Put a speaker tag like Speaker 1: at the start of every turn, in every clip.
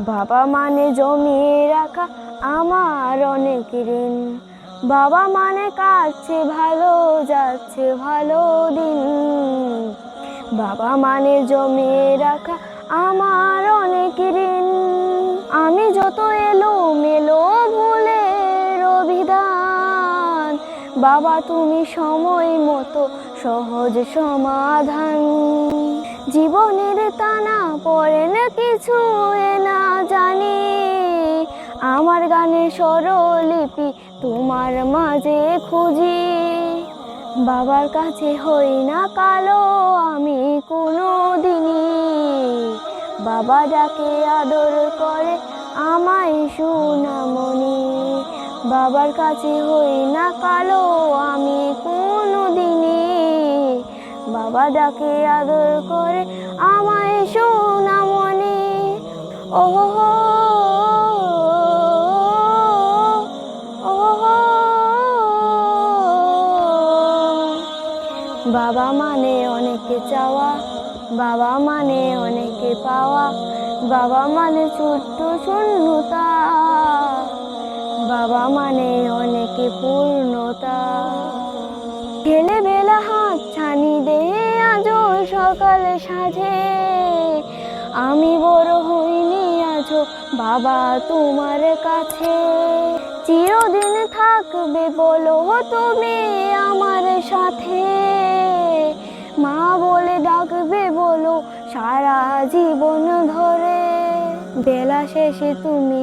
Speaker 1: বাবা মানে জমিয়ে রাখা, আমার অনেক ঋণ। বাবা মানে কাছে ভালো, যাচ্ছে ভালো দিন। বাবা মানে জমিয়ে রাখা, আমার অনেক ঋণ। আমি যত এলো মেলো বাবা, তুমি সময় মতো সহজ সমাধান। জীবনের টানা পড়ে না কিছু না জানি। আমার গানে স্বরলিপি তোমার মাঝে খুঁজি। বাবার কাছে হই না কালো, আমি কোনো দিনই বাবা ডাকে আদর করে, আমায় সুনামনি বাবার কাছে হই না কালো, আমি কোনো দিনই বাবা ডাকে আদর করে আমায় সুনামনি ও হো ও বাবা মানে অনেকে চাওয়া, বাবা মানে অনেকে পাওয়া, বাবা মানে ছোট্ট শূন্যতা বাবা মানে অনেকে পূর্ণতা। ছেলেবেলা হাত ছানি দে, আজও সকালে সাজে আমি বড় হইনি, আজও বাবা তোমার কাছে। চিরদিন থাকবে বলো তুমি আমার সাথে। মা বলে ডাকবে বলো সারা জীবন ধরে। বেলা শেষে তুমি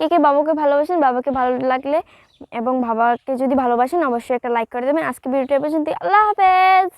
Speaker 1: কে কে বাবাকে ভালোবাসেন, বাবাকে ভালো লাগলে এবং বাবাকে যদি ভালোবাসেন, অবশ্যই একটা লাইক করে দেবেন। আজকে ভিডিওটা পর্যন্ত আল্লাহ হাফেজ!